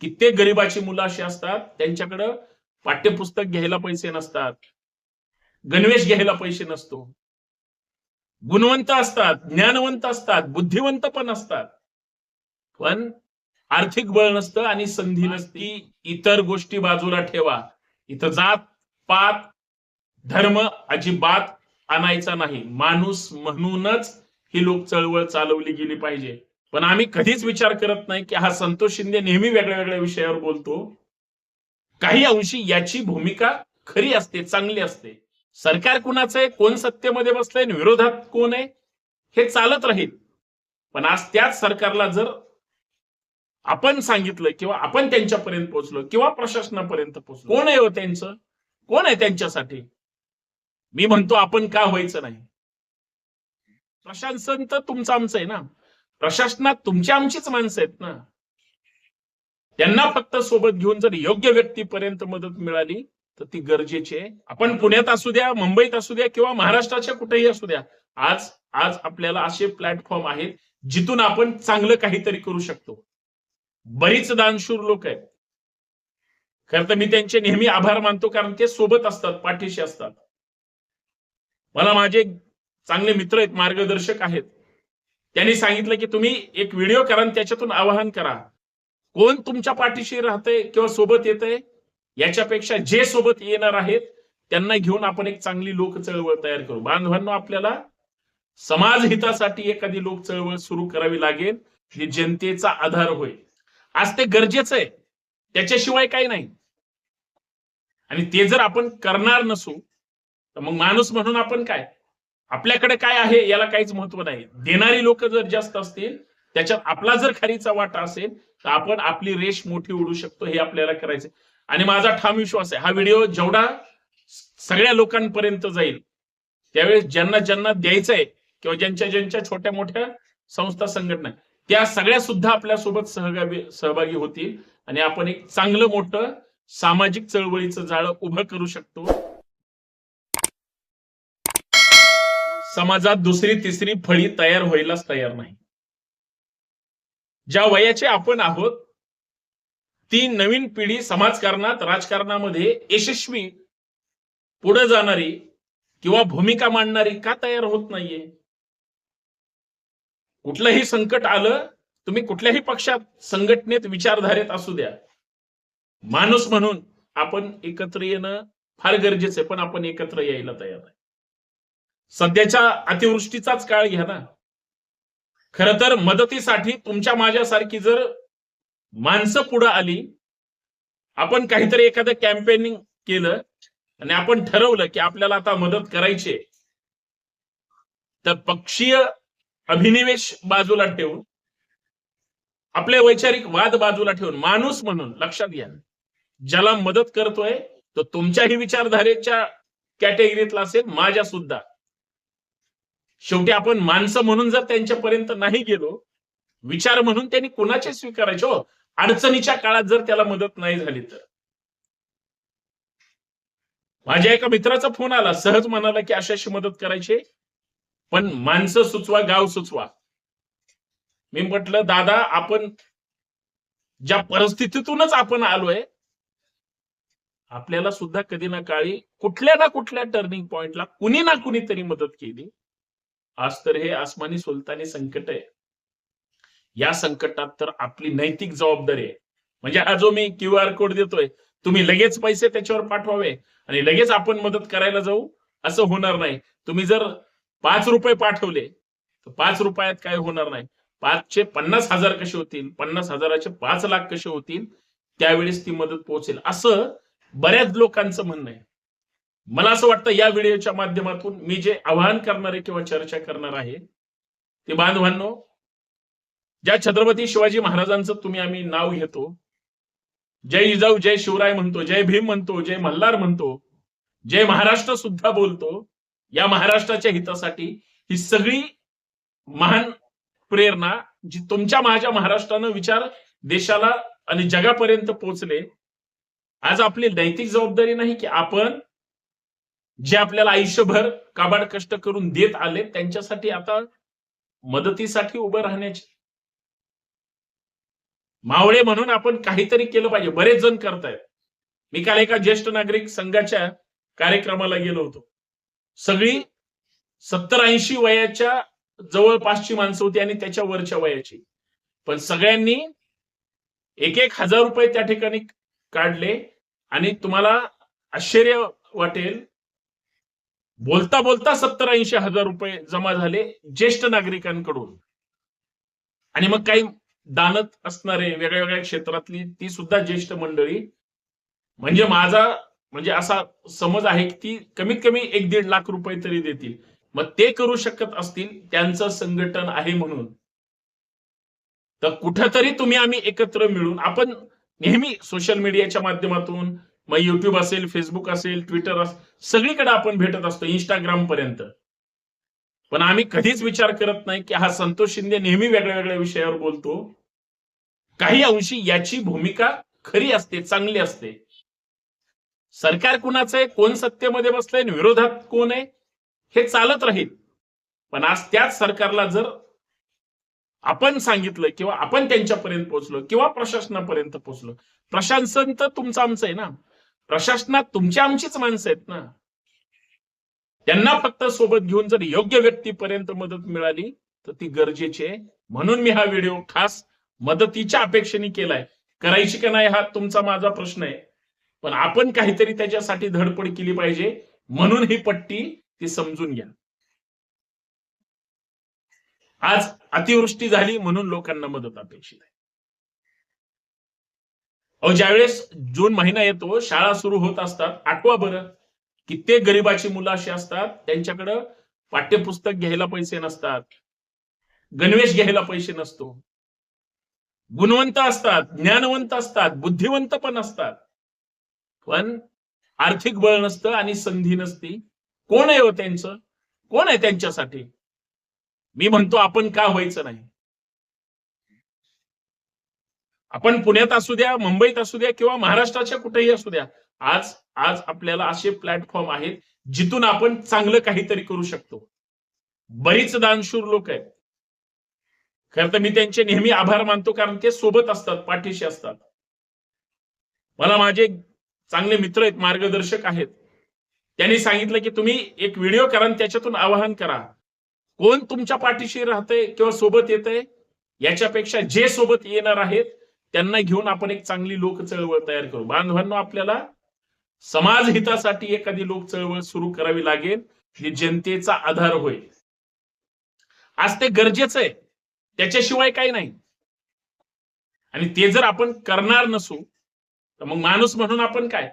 कित्येक गरिबाची मुलं अशी असतात त्यांच्याकडं पाठ्यपुस्तक घ्यायला पैसे नसतात. गणवेश घ्यायला पैसे नसतो. गुणवंत असतात ज्ञानवंत असतात बुद्धिवंत पण असतात. पण आर्थिक बळ नसतं आणि संधी नसती. इतर गोष्टी बाजूला ठेवा. इथं जात पात धर्म अजिबात आणायचा नाही. माणूस म्हणूनच ही लोक चळवळ चालवली गेली पाहिजे. पण आम्ही कधीच विचार करत नाही की हा संतोष शिंदे नेहमी वेगळ्या वेगळ्या विषयावर बोलतो. काही अंशी याची भूमिका खरी असते चांगली असते. सरकार कुणाचं आहे कोण सत्तेमध्ये बसलंय आणि विरोधात कोण आहे हे चालत राहील. पण आज त्याच सरकारला जर आपण सांगितलं किंवा आपण त्यांच्यापर्यंत पोहोचलो किंवा प्रशासनापर्यंत पोहोचलो कोण आहे हो त्यांचं? कोण आहे त्यांच्यासाठी? मी म्हणतो आपण का व्हायचं नाही? प्रशासन तर तुमचं आमचं आहे ना. प्रशासनात तुमची आमचीच माणसं आहेत ना. त्यांना फक्त सोबत घेऊन जर योग्य व्यक्तीपर्यंत मदत मिळाली तर ती गरजेची आहे. आपण पुण्यात असू द्या मुंबईत असू द्या किंवा महाराष्ट्राच्या कुठेही असू द्या आज आज आपल्याला असे प्लॅटफॉर्म आहेत जिथून आपण चांगलं काहीतरी करू शकतो. बरीच दानशूर लोक आहेत. खर तर मी त्यांचे नेहमी आभार मानतो कारण ते सोबत असतात पाठीशी असतात. मला माझे चांगले मित्र आहेत मार्गदर्शक आहेत. त्यांनी सांगितलं की तुम्ही एक व्हिडिओ करा आणि त्याच्यातून आवाहन करा. कोण तुमच्या पाठीशी राहतंय किंवा सोबत येतंय याच्यापेक्षा जे सोबत येणार आहेत त्यांना घेऊन आपण एक चांगली लोक चळवळ तयार करू. बांधवांनो आपल्याला समाज हितासाठी एखादी लोक चळवळ सुरू करावी लागेल हे जनतेचा आधार होईल आज ते गरजेचं आहे. त्याच्याशिवाय काही नाही. आणि ते जर आपण करणार नसू तर मग माणूस म्हणून आपण काय? आपल्याकडे काय आहे याला काहीच महत्त्व नाही. देणारी लोक जर जास्त असतील त्याच्यात आपला जर खारीचा वाटा असेल तर आपण आपली रेश मोठी उडू शकतो हे आपल्याला करायचं आणि माझा ठाम विश्वास आहे हा व्हिडिओ जेवढा सगळ्या लोकांपर्यंत जाईल त्यावेळेस ज्यांना ज्यांना द्यायचं आहे किंवा ज्यांच्या ज्यांच्या छोट्या मोठ्या संस्था संघटना त्या सगळ्या सुद्धा आपल्यासोबत सहभागी सहभागी होतील. आणि आपण एक चांगलं मोठं सामाजिक चळवळीचं जाळं उभं करू शकतो. समाजात दुसरी तिसरी फळी तयार व्हायलाच तयार नाही. ज्या वयाचे आपण आहोत ती नवीन पिढी समाजकारणात राजकारणामध्ये यशस्वी पुढे जाणारी किंवा भूमिका मांडणारी का तयार होत नाहीये? कुठलंही संकट आलं तुम्ही कुठल्याही पक्षात संघटनेत विचारधारेत असू द्या. माणूस म्हणून आपण एकत्र येणं फार गरजेचं आहे पण आपण एकत्र यायला तयार आहे सध्याच्या अतिवृष्टीचाच काळ घ्या ना. खर तर मदतीसाठी तुमच्या माझ्यासारखी जर माणसं पुढे आली आपण काहीतरी एखादं कॅम्पेनिंग केलं आणि आपण ठरवलं की आपल्याला आता मदत करायची तर पक्षीय अभिनिवेश बाजूला ठेवून आपले वैचारिक वाद बाजूला ठेवून माणूस म्हणून लक्षात घ्या. ज्याला मदत करतोय तो तुमच्याही विचारधारेच्या कॅटेगरीतला असेल माझ्या सुद्धा शेवटी आपण माणसं म्हणून जर त्यांच्यापर्यंत नाही गेलो विचार म्हणून त्यांनी कोणाचे स्वीकारायचे? हो अडचणीच्या काळात जर त्याला मदत नाही झाली तर. माझ्या एका मित्राचा फोन आला सहज म्हणाला की अशाशी मदत करायची. पण माणसं सुचवा गाव सुचवा. मी म्हटलं दादा आपण ज्या परिस्थितीतूनच आपण आलोय आपल्याला सुद्धा कधी ना काळी कुठल्या ना कुठल्या टर्निंग पॉइंटला कुणी ना कुणीतरी मदत केली. आज तर हे आसमानी सुलतानी संकट आहे. या संकटात तर आपली नैतिक जबाबदारी आहे. म्हणजे हा जो मी क्यू आर कोड देतोय तुम्ही लगेच पैसे त्याच्यावर पाठवावे आणि लगेच आपण मदत करायला जाऊ असं होणार नाही. तुम्ही जर पाच रुपये पाठवले तर पाच रुपयात काय होणार नाही. पाचशे पन्नास हजार कसे होतील? पन्नास हजाराचे पाच लाख कसे होतील? त्यावेळेस ती मदत पोहोचेल. असं बऱ्याच लोकांचं म्हणणं आहे. मला असं वाटतं या व्हिडिओच्या माध्यमातून मी जे आवाहन करणार आहे किंवा चर्चा करणार आहे ते बांधवांनो ज्या छत्रपती शिवाजी महाराजांचं तुम्ही आम्ही नाव घेतो जय जिजाऊ जय शिवराय म्हणतो जय भीम म्हणतो जय मल्हार म्हणतो जय महाराष्ट्र सुद्धा बोलतो या महाराष्ट्राच्या हितासाठी ही सगळी महान प्रेरणा जी तुमच्या माझ्या महाराष्ट्रानं विचार देशाला आणि जगापर्यंत पोहोचले आज आपली नैतिक जबाबदारी नाही की आपण जे आपल्याला आयुष्यभर काबाड कष्ट करून देत आले त्यांच्यासाठी आता मदतीसाठी उभं राहण्याची. मावळे म्हणून आपण काहीतरी केलं पाहिजे. बरेच जण करतायत. मी काल एका ज्येष्ठ नागरिक संघाच्या कार्यक्रमाला गेलो होतो. सगळी सत्तर ऐंशी वयाच्या जवळपासची माणसं होती आणि त्याच्या वरच्या वयाची. पण सगळ्यांनी एक एक हजार रुपये त्या ठिकाणी काढले आणि तुम्हाला आश्चर्य वाटेल बोलता बोलता सत्तर ऐंशी हजार रुपये जमा झाले ज्येष्ठ नागरिकांकडून. आणि मग काही दानत असणारे वेगळ्या वेगळ्या क्षेत्रातली ती सुद्धा ज्येष्ठ मंडळी. म्हणजे माझा म्हणजे असा समज आहे की ती कमीत कमी एक दीड लाख रुपये तरी देतील. मग ते करू शकत असतील त्यांचं संघटन आहे म्हणून. तर कुठंतरी तुम्ही आम्ही एकत्र मिळून आपण नेहमी सोशल मीडियाच्या माध्यमातून मग युट्यूब असेल फेसबुक असेल ट्विटर असेल सगळीकडे आपण भेटत असतो इंस्टाग्राम पर्यंत. पण आम्ही कधीच विचार करत नाही की हा संतोष शिंदे नेहमी वेगळ्या वेगळ्या विषयावर बोलतो. काही अंशी याची भूमिका खरी असते चांगली असते. सरकार कुणाचं आहे कोण सत्तेमध्ये बसलंय आणि विरोधात कोण आहे हे चालत राहील. पण आज त्याच सरकारला जर आपण सांगितलं किंवा आपण त्यांच्यापर्यंत पोहोचलो किंवा प्रशासनापर्यंत पोहोचलो प्रशासन तर तुमचं आमचं आहे ना. प्रशासनात तुमची आमचीच माणसं आहेत ना. त्यांना फक्त सोबत घेऊन जर योग्य व्यक्तीपर्यंत मदत मिळाली तर ती गरजेची आहे. म्हणून मी हा व्हिडिओ खास मदतीच्या अपेक्षेने केलाय. करायची का नाही हा तुमचा माझा प्रश्न आहे. पण आपण काहीतरी त्याच्यासाठी धडपड केली पाहिजे. म्हणून ही पट्टी ती समजून घ्या. आज अतिवृष्टी झाली म्हणून लोकांना मदत अपेक्षित आहे. अहो ज्यावेळेस जून महिना येतो शाळा सुरू होत असतात आठवा बरं. कित्येक गरीबाची मुलं अशी असतात त्यांच्याकडं पाठ्यपुस्तक घ्यायला पैसे नसतात गणवेश घ्यायला पैसे नसतो. गुणवंत असतात ज्ञानवंत असतात बुद्धिवंत पण असतात. पण आर्थिक बळ नसतं आणि संधी नसती. कोण आहे हो त्यांचं? कोण आहे त्यांच्यासाठी? मी म्हणतो आपण का व्हायचं नाही? आपण पुण्यात असू द्या मुंबईत असू द्या किंवा महाराष्ट्राच्या कुठेही असू द्या आज आज आपल्याला असे प्लॅटफॉर्म आहेत जिथून आपण चांगलं काहीतरी करू शकतो. बरीच दानशूर लोक आहेत. खर तर मी त्यांचे नेहमी आभार मानतो कारण ते सोबत असतात पाठीशी असतात. मला माझे चांगले मित्र आहेत मार्गदर्शक आहेत. त्यांनी सांगितलं की तुम्ही एक व्हिडिओ करा आणि त्याच्यातून आवाहन करा. कोण तुमच्या पाठीशी राहतंय किंवा सोबत येतंय याच्यापेक्षा जे सोबत येणार आहेत त्यांना घेऊन आपण एक चांगली लोक चळवळ तयार करू. बांधवांनो आपल्याला समाज हितासाठी एखादी लोक चळवळ सुरू करावी लागेल जी जनतेचा आधार होईल. आज ते गरजेचं आहे. त्याच्याशिवाय काही नाही. आणि ते जर आपण करणार नसू तर मग माणूस म्हणून आपण काय?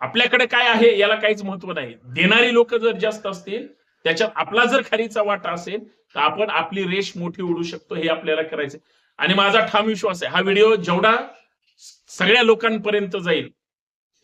आपल्याकडे काय आहे याला काहीच महत्त्व नाही. देणारी लोक जर जास्त असतील त्याच्यात आपला जर खारीचा वाटा असेल तर आपण आपली रेश मोठी उडू शकतो हे आपल्याला करायचं आणि माझा ठाम विश्वास आहे. हा व्हिडिओ जेवढा सगळ्या लोकांपर्यंत जाईल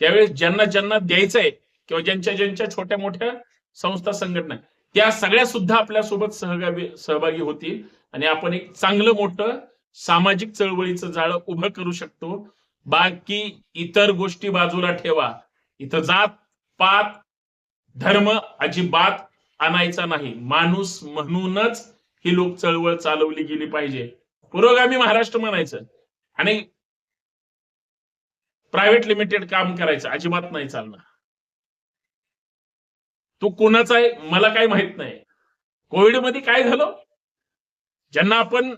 त्यावेळेस ज्यांना ज्यांना द्यायचं आहे किंवा ज्यांच्या ज्यांच्या छोट्या मोठ्या संस्था संघटना त्या सगळ्या सुद्धा आपल्यासोबत सहभागी सहभागी होतील. आणि आपण एक चांगलं मोठं सामाजिक चळवळीचं जाळं उभं करू शकतो. बाकी इतर गोष्टी बाजूला ठेवा. इथं जात पात धर्म अजिबात आणायचा नाही. माणूस म्हणूनच ही लोक चळवळ चालवली गेली पाहिजे. पुरोगामी महाराष्ट्र म्हणायचं. आणि प्रायव्हेट लिमिटेड काम करायचं अजिबात नाही चालणार. तू कोणाचा आहे मला काही माहीत नाही. कोविडमध्ये काय झालं? ज्यांना आपण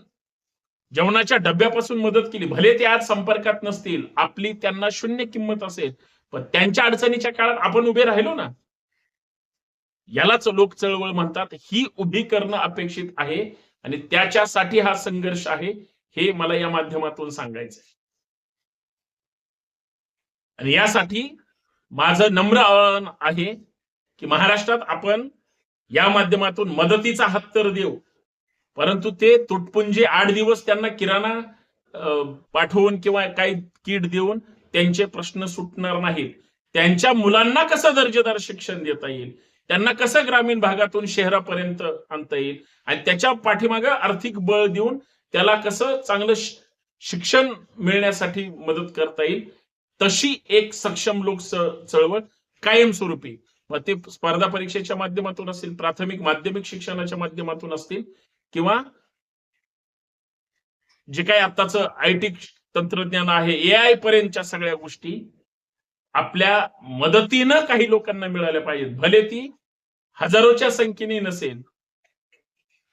जेवणाच्या डब्यापासून मदत केली भले ते आज संपर्कात नसतील आपली त्यांना शून्य किंमत असेल पण त्यांच्या अडचणीच्या काळात आपण उभे राहिलो ना. यालाच लोक चळवळ म्हणतात. ही उभी करणं अपेक्षित आहे. आणि त्याच्यासाठी हा संघर्ष आहे हे मला या माध्यमातून सांगायचं आहे. आणि यासाठी माझं नम्र आवाहन आहे की महाराष्ट्रात आपण या माध्यमातून मदतीचा हात तर देऊ परंतु ते तुटपुंजे आठ दिवस त्यांना किराणा पाठवून किंवा काही किट देऊन त्यांचे प्रश्न सुटणार नाहीत त्यांच्या मुलांना कसं दर्जेदार शिक्षण देता येईल त्यांना कसं ग्रामीण भागातून शहरापर्यंत आणता येईल? आणि त्याच्या पाठीमागे आर्थिक बळ देऊन त्याला कसं चांगलं शिक्षण मिळण्यासाठी मदत करता येईल? तशी एक सक्षम लोक चळवळ कायमस्वरूपी मग ते स्पर्धा परीक्षेच्या माध्यमातून असतील प्राथमिक माध्यमिक शिक्षणाच्या माध्यमातून असतील किंवा जे काही आताच आय टी तंत्रज्ञान आहे ए आय पर्यंतच्या सगळ्या गोष्टी आपल्या मदतीनं काही लोकांना मिळाल्या पाहिजेत. भले ती हजारोच्या संख्येने नसेल.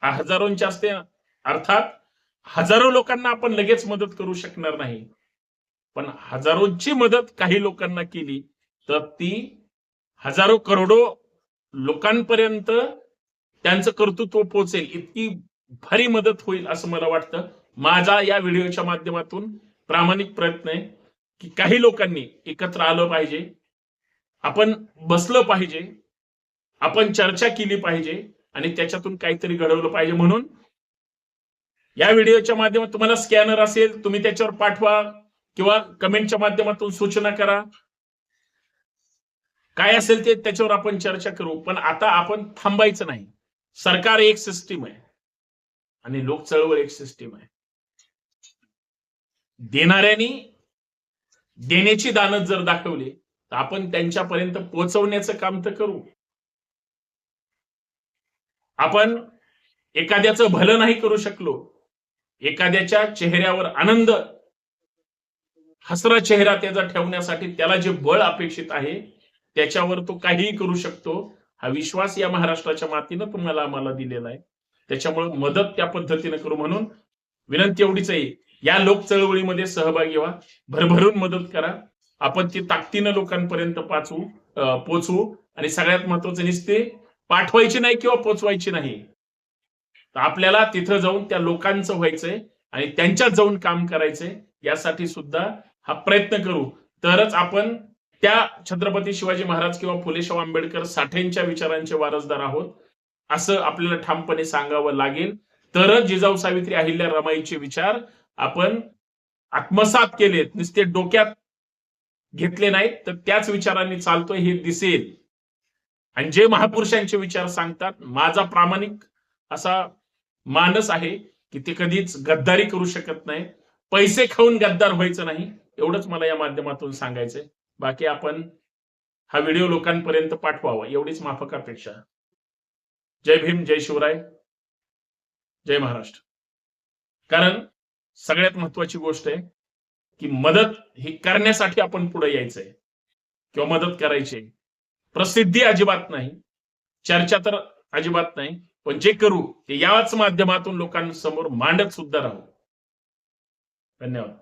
हा हजारोंच्या असते अर्थात हजारो लोकांना आपण लगेच मदत करू शकणार नाही. पण हजारोंची मदत काही लोकांना केली तर ती हजारो करोडो लोकांपर्यंत त्यांचं कर्तृत्व पोहोचेल. इतकी भारी मदत होईल असं मला वाटतं. माझा या व्हिडिओच्या माध्यमातून प्रामाणिक प्रयत्न आहे. की काही लोकांनी एकत्र आलं पाहिजे. आपण बसलं पाहिजे. आपण चर्चा केली पाहिजे आणि त्याच्यातून काहीतरी घडवलं पाहिजे म्हणून. या व्हिडिओच्या माध्यमातून तुम्हाला स्कॅनर असेल तुम्ही त्याच्यावर पाठवा किंवा कमेंटच्या माध्यमातून सूचना करा. काय असेल ते त्याच्यावर आपण चर्चा करू पण आता आपण थांबायचं नाही. सरकार एक सिस्टीम आहे. आणि लोक चळवळ एक सिस्टीम आहे. देणाऱ्यांनी देण्याची दानत जर दाखवली तर आपण त्यांच्यापर्यंत पोहोचवण्याचं काम तर करू. आपण एखाद्याचं भलं नाही करू शकलो एखाद्याच्या चेहऱ्यावर आनंद हसरा चेहरा त्याचा ठेवण्यासाठी त्याला जे बळ अपेक्षित आहे त्याच्यावर तो काहीही करू शकतो. हा विश्वास या महाराष्ट्राच्या मातीनं तुम्हाला आम्हाला दिलेला आहे. त्याच्यामुळे मदत त्या पद्धतीनं करू म्हणून विनंती एवढीच आहे. या लोक चळवळीमध्ये सहभागी व्हा. भरभरून मदत करा. आपण ती ताकदीनं लोकांपर्यंत पाचवू पोचवू आणि सगळ्यात महत्वाचं निसते पाठवायची नाही किंवा पोचवायची नाही. तर आपल्याला तिथं जाऊन त्या लोकांचं व्हायचंय आणि त्यांच्यात जाऊन काम करायचंय यासाठी सुद्धा हा प्रयत्न करू. तरच आपण त्या छत्रपती शिवाजी महाराज किंवा फुले शाहू आंबेडकर साठेंच्या विचारांचे वारसदार आहोत. असं आपल्याला ठामपणे सांगावं लागेल. तरच जिजाऊ सावित्री अहिल्या रमाईचे विचार आपण आत्मसात केलेत नुसते डोक्यात घेतले नाहीत तर त्याच विचारांनी चालतोय हे दिसेल. आणि जे महापुरुषांचे विचार सांगतात माझा प्रामाणिक असा मानस आहे की ते कधीच गद्दारी करू शकत नाही. पैसे खाऊन गद्दार व्हायचं नाही एवढंच मला या माध्यमातून सांगायचंय. बाकी आपण हा व्हिडिओ लोकांपर्यंत पाठवावा एवढीच माफक अपेक्षा. जय भीम जय शिवराय. जय महाराष्ट्र. कारण सगळ्यात महत्वाची गोष्ट आहे की मदत ही करण्यासाठी आपण पुढे यायचंय. किंवा मदत करायची आहे. प्रसिद्धी अजिबात नाही. चर्चा तर अजिबात नाही. पण जे करू ते याच माध्यमातून लोकांसमोर मांडत सुद्धा राहू. धन्यवाद.